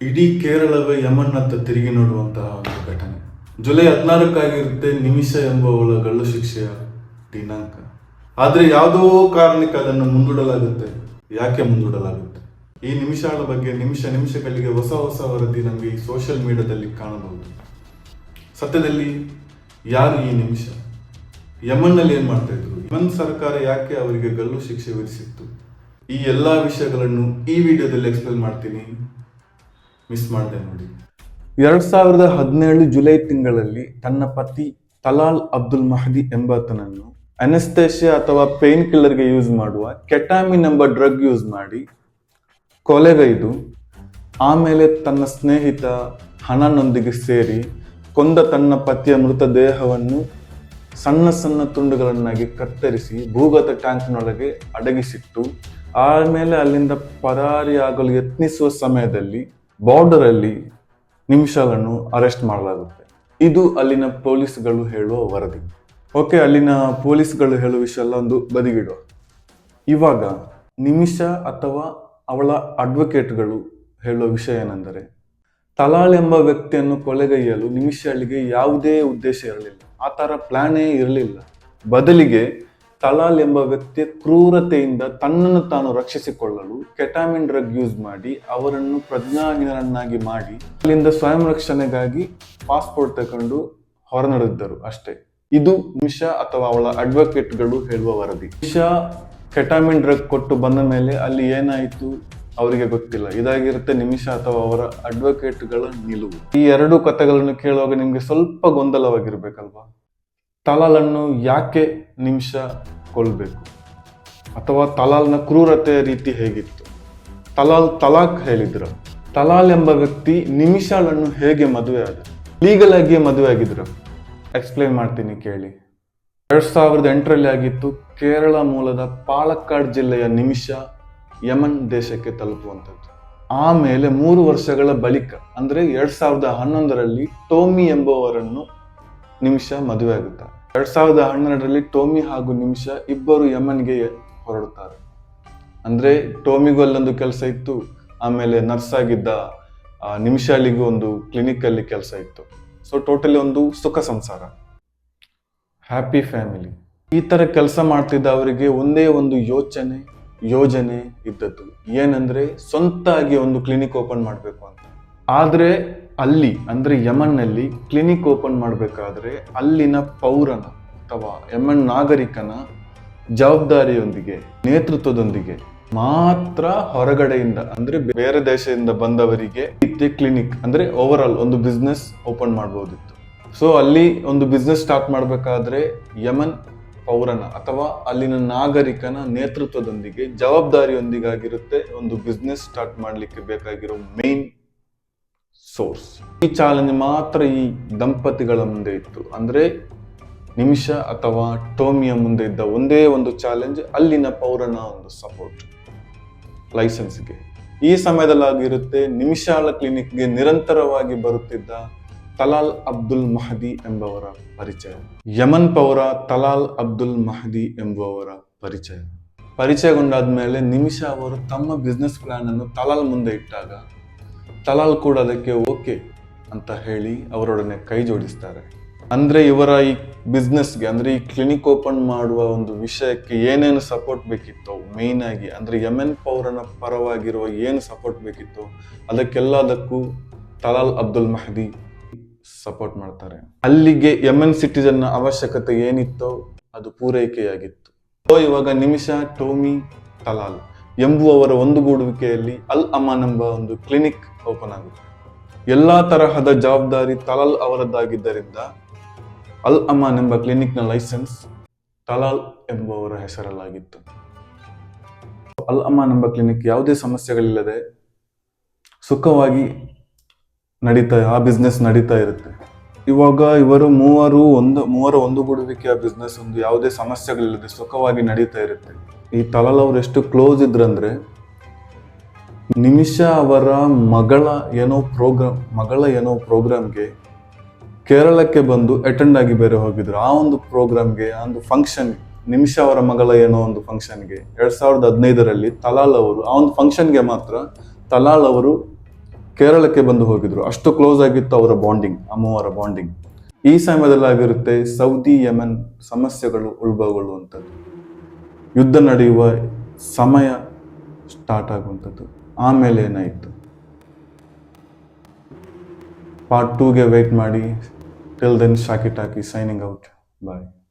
ಇಡೀ ಕೇರಳವೇ ಯಮನ್ನತ್ತ ತಿರುಗಿ ನೋಡುವಂತಹ ಒಂದು ಘಟನೆ. ಜುಲೈ ಹದಿನಾರಕ್ಕಾಗಿರುತ್ತೆ ನಿಮಿಷ ಎಂಬವಳ ಗಲ್ಲು ಶಿಕ್ಷೆಯ ದಿನಾಂಕ. ಆದರೆ ಯಾವುದೋ ಕಾರಣಕ್ಕೆ ಅದನ್ನು ಮುಂದೂಡಲಾಗುತ್ತೆ? ಯಾಕೆ ಮುಂದೂಡಲಾಗುತ್ತೆ? ಈ ನಿಮಿಷಗಳ ಬಗ್ಗೆ ನಿಮಿಷ ನಿಮಿಷಗಳಿಗೆ ಹೊಸ ಹೊಸ ವರದಿ ನಮಗೆ ಸೋಷಿಯಲ್ ಮೀಡಿಯಾದಲ್ಲಿ ಕಾಣಬಹುದು. ಸತ್ಯದಲ್ಲಿ ಯಾರು ಈ ನಿಮಿಷ? ಯಮನ್ನಲ್ಲಿ ಏನು ಮಾಡ್ತಾ ಇದ್ರು? ಯಮನ್ ಸರ್ಕಾರ ಯಾಕೆ ಅವರಿಗೆ ಗಲ್ಲು ಶಿಕ್ಷೆ ವಿಧಿಸಿತ್ತು? ಈ ಎಲ್ಲಾ ವಿಷಯಗಳನ್ನು ಈ ವಿಡಿಯೋದಲ್ಲಿ ಎಕ್ಸ್ಪ್ಲೇನ್ ಮಾಡ್ತೀನಿ. ಮಿಸ್ ಮಾಡಿದೆ ನೋಡಿ. ಎರಡ್ ಸಾವಿರದ ಹದಿನೇಳು ಜುಲೈ ತಿಂಗಳಲ್ಲಿ ತನ್ನ ಪತಿ ತಲಾಲ್ ಅಬ್ದುಲ್ ಮಹದಿ ಎಂಬಾತನನ್ನು ಅನೆಸ್ತೇಷಿಯಾ ಅಥವಾ ಪೇನ್ ಕಿಲ್ಲರ್ಗೆ ಯೂಸ್ ಮಾಡುವ ಕೆಟಾಮಿನ್ ಎಂಬ ಡ್ರಗ್ ಯೂಸ್ ಮಾಡಿ ಕೊಲೆಗೈದು, ಆಮೇಲೆ ತನ್ನ ಸ್ನೇಹಿತ ಹಣನೊಂದಿಗೆ ಸೇರಿ ಕೊಂದ ತನ್ನ ಪತಿಯ ಮೃತದೇಹವನ್ನು ಸಣ್ಣ ಸಣ್ಣ ತುಂಡುಗಳನ್ನಾಗಿ ಕತ್ತರಿಸಿ ಭೂಗತ ಟ್ಯಾಂಕ್ನೊಳಗೆ ಅಡಗಿಸಿಟ್ಟು, ಆಮೇಲೆ ಅಲ್ಲಿಂದ ಪರಾರಿಯಾಗಲು ಯತ್ನಿಸುವ ಸಮಯದಲ್ಲಿ ಬಾರ್ಡರ್ ಅಲ್ಲಿ ನಿಮಿಷಗಳನ್ನು ಅರೆಸ್ಟ್ ಮಾಡಲಾಗುತ್ತೆ. ಇದು ಅಲ್ಲಿನ ಪೊಲೀಸ್ಗಳು ಹೇಳುವ ವರದಿ. ಓಕೆ, ಅಲ್ಲಿನ ಪೊಲೀಸ್ಗಳು ಹೇಳುವ ವಿಷಯ ಎಲ್ಲ ಒಂದು ಬದಿಗಿಡುವ ಇವಾಗ, ನಿಮಿಷ ಅಥವಾ ಅವಳ ಅಡ್ವೊಕೇಟ್ಗಳು ಹೇಳುವ ವಿಷಯ ಏನೆಂದರೆ, ತಲಾಳ್ ಎಂಬ ವ್ಯಕ್ತಿಯನ್ನು ಕೊಲೆಗೈಯಲು ನಿಮಿಷಳಿಗೆ ಯಾವುದೇ ಉದ್ದೇಶ ಇರಲಿಲ್ಲ. ಆ ಥರ ಪ್ಲಾನೇ ಇರಲಿಲ್ಲ. ಬದಲಿಗೆ ತಲಾಲ್ ಎಂಬ ವ್ಯಕ್ತಿಯ ಕ್ರೂರತೆಯಿಂದ ತನ್ನನ್ನು ತಾನು ರಕ್ಷಿಸಿಕೊಳ್ಳಲು ಕೆಟಾಮಿನ್ ಡ್ರಗ್ ಯೂಸ್ ಮಾಡಿ ಅವರನ್ನು ಪ್ರಜ್ಞಾಹೀನರನ್ನಾಗಿ ಮಾಡಿ ಅಲ್ಲಿಂದ ಸ್ವಯಂ ರಕ್ಷಣೆಗಾಗಿ ಪಾಸ್ಪೋರ್ಟ್ ತಗೊಂಡು ಹೊರನಡೆದಿದ್ದರು ಅಷ್ಟೇ. ಇದು ನಿಶಾ ಅಥವಾ ಅವಳ ಅಡ್ವೊಕೇಟ್ಗಳು ಹೇಳುವ ವರದಿ. ನಿಶಾ ಕೆಟಾಮಿನ್ ಡ್ರಗ್ ಕೊಟ್ಟು ಬಂದ ಮೇಲೆ ಅಲ್ಲಿ ಏನಾಯಿತು ಅವರಿಗೆ ಗೊತ್ತಿಲ್ಲ. ಇದಾಗಿರುತ್ತೆ ನಿಮಿಷ ಅಥವಾ ಅವರ ಅಡ್ವೊಕೇಟ್ಗಳ ನಿಲುವು. ಈ ಎರಡು ಕಥೆಗಳನ್ನು ಕೇಳುವಾಗ ನಿಮಗೆ ಸ್ವಲ್ಪ ಗೊಂದಲವಾಗಿರ್ಬೇಕಲ್ವಾ? ತಲಾಲನ್ನು ಯಾಕೆ ನಿಮಿಷ ಕೊಲ್ಬೇಕು? ಅಥವಾ ತಲಾಲ್ನ ಕ್ರೂರತೆಯ ರೀತಿ ಹೇಗಿತ್ತು? ತಲಾಲ್ ತಲಾಖ್ ಹೇಳಿದ್ರು, ತಲಾಲ್ ಎಂಬ ವ್ಯಕ್ತಿ ನಿಮಿಷಾಳನ್ನು ಹೇಗೆ ಮದುವೆ ಆದ? ಲೀಗಲ್ ಆಗಿ ಮದುವೆ ಆಗಿದ್ರು? ಎಕ್ಸ್ಪ್ಲೈನ್ ಮಾಡ್ತೀನಿ ಕೇಳಿ. ಎರಡ್ ಸಾವಿರದ ಎಂಟರಲ್ಲಿ ಆಗಿತ್ತು ಕೇರಳ ಮೂಲದ ಪಾಲಕ್ಕಾಡ್ ಜಿಲ್ಲೆಯ ನಿಮಿಷ ಯಮನ್ ದೇಶಕ್ಕೆ ತಲುಪುವಂಥದ್ದು. ಆಮೇಲೆ ಮೂರು ವರ್ಷಗಳ ಬಳಿಕ, ಅಂದ್ರೆ ಎರಡ್ ಸಾವಿರದ ಹನ್ನೊಂದರಲ್ಲಿ ಟೋಮಿ ಎಂಬುವರನ್ನು ನಿಮಿಷ ಮದುವೆ ಆಗುತ್ತಾರೆ ಎರಡ್ ಸಾವಿರದ ಹನ್ನೆರಡರಲ್ಲಿ ಟೋಮಿ ಹಾಗೂ ನಿಮಿಷ ಇಬ್ಬರು ಯಮನ್ಗೆ ಹೊರಡುತ್ತಾರೆ. ಅಂದ್ರೆ ಟೋಮಿಗೂ ಅಲ್ಲೊಂದು ಕೆಲಸ ಇತ್ತು, ಆಮೇಲೆ ನರ್ಸ್ ಆಗಿದ್ದ ನಿಮಿಷ ನಿಮಿಷಾಳಿಗೂ ಒಂದು ಕ್ಲಿನಿಕ್ ಅಲ್ಲಿ ಕೆಲಸ ಇತ್ತು. ಸೊ ಟೋಟಲಿ ಒಂದು ಸುಖ ಸಂಸಾರ. ಹ್ಯಾಪಿ ಫ್ಯಾಮಿಲಿ ಈ ತರ ಕೆಲಸ ಮಾಡ್ತಿದ್ದ ಅವರಿಗೆ ಒಂದೇ ಒಂದು ಯೋಚನೆ, ಯೋಜನೆ ಇದ್ದದ್ದು. ಏನಂದ್ರೆ, ಸ್ವಂತಾಗಿ ಒಂದು ಕ್ಲಿನಿಕ್ ಓಪನ್ ಮಾಡಬೇಕು ಅಂತ. ಆದ್ರೆ ಅಲ್ಲಿ, ಅಂದ್ರೆ ಯಮನ್ನಲ್ಲಿ ಕ್ಲಿನಿಕ್ ಓಪನ್ ಮಾಡಬೇಕಾದ್ರೆ ಅಲ್ಲಿನ ಪೌರನ ಅಥವಾ ಯಮನ್ ನಾಗರಿಕನ ಜವಾಬ್ದಾರಿಯೊಂದಿಗೆ, ನೇತೃತ್ವದೊಂದಿಗೆ ಮಾತ್ರ ಹೊರಗಡೆಯಿಂದ, ಅಂದ್ರೆ ಬೇರೆ ದೇಶದಿಂದ ಬಂದವರಿಗೆ ಇತ್ತೆ ಕ್ಲಿನಿಕ್ ಅಂದ್ರೆ ಓವರ್ ಒಂದು ಬಿಸ್ನೆಸ್ ಓಪನ್ ಮಾಡಬಹುದಿತ್ತು ಸೊ ಅಲ್ಲಿ ಒಂದು ಬಿಸ್ನೆಸ್ ಸ್ಟಾರ್ಟ್ ಮಾಡಬೇಕಾದ್ರೆ ಯಮನ್ ಪೌರನ ಅಥವಾ ಅಲ್ಲಿನ ನಾಗರಿಕನ ನೇತೃತ್ವದೊಂದಿಗೆ ಜವಾಬ್ದಾರಿಯೊಂದಿಗಾಗಿರುತ್ತೆ ಒಂದು ಬಿಸ್ನೆಸ್ ಸ್ಟಾರ್ಟ್ ಮಾಡಲಿಕ್ಕೆ ಬೇಕಾಗಿರೋ ಮೇನ್ ಸೋರ್ಸ್. ಈ ಚಾಲೆಂಜ್ ಮಾತ್ರ ಈ ದಂಪತಿಗಳ ಮುಂದೆ ಇತ್ತು. ಅಂದರೆ ನಿಮಿಷ ಅಥವಾ ಟೋಮಿಯ ಮುಂದೆ ಇದ್ದ ಒಂದೇ ಒಂದು ಚಾಲೆಂಜ್, ಅಲ್ಲಿನ ಪೌರನ ಒಂದು ಸಪೋರ್ಟ್ ಲೈಸೆನ್ಸ್ಗೆ. ಈ ಸಮಯದಲ್ಲಾಗಿರುತ್ತೆ ನಿಮಿಷಾಳ ಕ್ಲಿನಿಕ್ಗೆ ನಿರಂತರವಾಗಿ ಬರುತ್ತಿದ್ದ ತಲಾಲ್ ಅಬ್ದುಲ್ ಮಹದಿ ಎಂಬವರ ಪರಿಚಯ. ಯಮನ್ ಪೌರ ತಲಾಲ್ ಅಬ್ದುಲ್ ಮಹದಿ ಎಂಬುವವರ ಪರಿಚಯ. ಪರಿಚಯಗೊಂಡಾದ ಮೇಲೆ ನಿಮಿಷ ಅವರು ತಮ್ಮ ಬಿಸ್ನೆಸ್ ಪ್ಲಾನ್ ಅನ್ನು ತಲಾಲ್ ಮುಂದೆ ಇಟ್ಟಾಗ ತಲಾಲ್ ಕೂಡ ಅದಕ್ಕೆ ಓಕೆ ಅಂತ ಹೇಳಿ ಅವರೊಡನೆ ಕೈ ಜೋಡಿಸ್ತಾರೆ. ಅಂದ್ರೆ ಇವರ ಈ ಬಿಸ್ನೆಸ್ಗೆ, ಅಂದ್ರೆ ಈ ಕ್ಲಿನಿಕ್ ಓಪನ್ ಮಾಡುವ ಒಂದು ವಿಷಯಕ್ಕೆ ಏನೇನು ಸಪೋರ್ಟ್ ಬೇಕಿತ್ತು ಮೇನ್ ಆಗಿ, ಅಂದ್ರೆ ಎನ್ ಪೌರನ ಪರವಾಗಿರುವ ಏನು ಸಪೋರ್ಟ್ ಬೇಕಿತ್ತು, ಅದಕ್ಕೆಲ್ಲದಕ್ಕೂ ತಲಾಲ್ ಅಬ್ದುಲ್ ಮಹದಿ ಸಪೋರ್ಟ್ ಮಾಡ್ತಾರೆ. ಅಲ್ಲಿಗೆ ಯಮನ್ ಸಿಟಿಜನ್ ಅವಶ್ಯಕತೆ ಏನಿತ್ತೋ ಅದು ಪೂರೈಕೆಯಾಗಿತ್ತು. ಇವಾಗ ನಿಮಿಷ, ಟೋಮಿ ತಲಾಲ್. ಎಂಬುವವರ ಒಂದುಗೂಡುವಿಕೆಯಲ್ಲಿ ಅಲ್ ಅಮಾನ್ ಎಂಬ ಒಂದು ಕ್ಲಿನಿಕ್ ಓಪನ್ ಆಗುತ್ತೆ. ಎಲ್ಲ ತರಹದ ಜವಾಬ್ದಾರಿ ತಲಾಲ್ ಅವರದ್ದಾಗಿದ್ದರಿಂದ ಅಲ್ ಅಮಾನ್ ಎಂಬ ಕ್ಲಿನಿಕ್ನ ಲೈಸೆನ್ಸ್ ತಲಾಲ್ ಎಂಬುವವರ ಹೆಸರಲ್ಲಾಗಿತ್ತು. ಅಲ್ ಅಮಾನ್ ಎಂಬ ಕ್ಲಿನಿಕ್ ಯಾವುದೇ ಸಮಸ್ಯೆಗಳಿಲ್ಲದೆ ಸುಖವಾಗಿ ನಡೀತಾ, ಆ ಬಿಸ್ನೆಸ್ ನಡೀತಾ ಇರುತ್ತೆ. ಇವಾಗ ಇವರು ಮೂವರು ಒಂದು, ಮೂವರ ಒಂದುಗೂಡುವಿಕೆಯ ಬಿಸ್ನೆಸ್ ಒಂದು ಯಾವುದೇ ಸಮಸ್ಯೆಗಳಿಲ್ಲದೆ ಸುಖವಾಗಿ ನಡೀತಾ ಇರುತ್ತೆ. ಈ ತಲಾಲ್ ಅವ್ರು ಎಷ್ಟು ಕ್ಲೋಸ್ ಇದ್ರಂದ್ರೆ ನಿಮಿಷ ಅವರ ಮಗಳ ಏನೋ ಪ್ರೋಗ್ರಾಮ್ ಮಗಳ ಏನೋ ಪ್ರೋಗ್ರಾಮ್ಗೆ ಕೇರಳಕ್ಕೆ ಬಂದು ಅಟೆಂಡ್ ಆಗಿ ಬೇರೆ ಹೋಗಿದ್ರು. ಆ ಒಂದು ಪ್ರೋಗ್ರಾಮ್ಗೆ ಆ ಒಂದು ಫಂಕ್ಷನ್ ನಿಮಿಷ ಅವರ ಮಗಳ ಏನೋ ಒಂದು ಫಂಕ್ಷನ್ಗೆ ಎರಡ್ ಸಾವಿರದ ಹದಿನೈದರಲ್ಲಿ ತಲಾಲ್ ಅವರು, ಆ ಒಂದು ಫಂಕ್ಷನ್ಗೆ ಮಾತ್ರ ತಲಾಲ್ ಅವರು ಕೇರಳಕ್ಕೆ ಬಂದು ಹೋಗಿದ್ರು. ಅಷ್ಟು ಕ್ಲೋಸ್ ಆಗಿತ್ತು ಅವರ ಬಾಂಡಿಂಗ್ ಅಮ್ಮವರ ಮೂವರ ಬಾಂಡಿಂಗ್ ಈ ಸಮಯದಲ್ಲಿ ಆಗಿರುತ್ತೆ ಸೌದಿ, ಯಮನ್ ಸಮಸ್ಯೆಗಳು ಉಳ್ಬಗೊಳ್ಳುವಂಥದ್ದು. ಯುದ್ಧ ನಡೆಯುವ ಸಮಯ ಸ್ಟಾರ್ಟ್ ಆಗುವಂಥದ್ದು. ಆಮೇಲೆ ಏನಾಯಿತು? ಪಾರ್ಟ್ ಟೂಗೆ ವೆಯ್ಟ್ ಮಾಡಿ. ಟಿಲ್ ದೆನ್ ಶಾಕಿಟ್ ಹಾಕಿ ಸೈನಿಂಗ್ ಔಟ್ ಬಾಯ್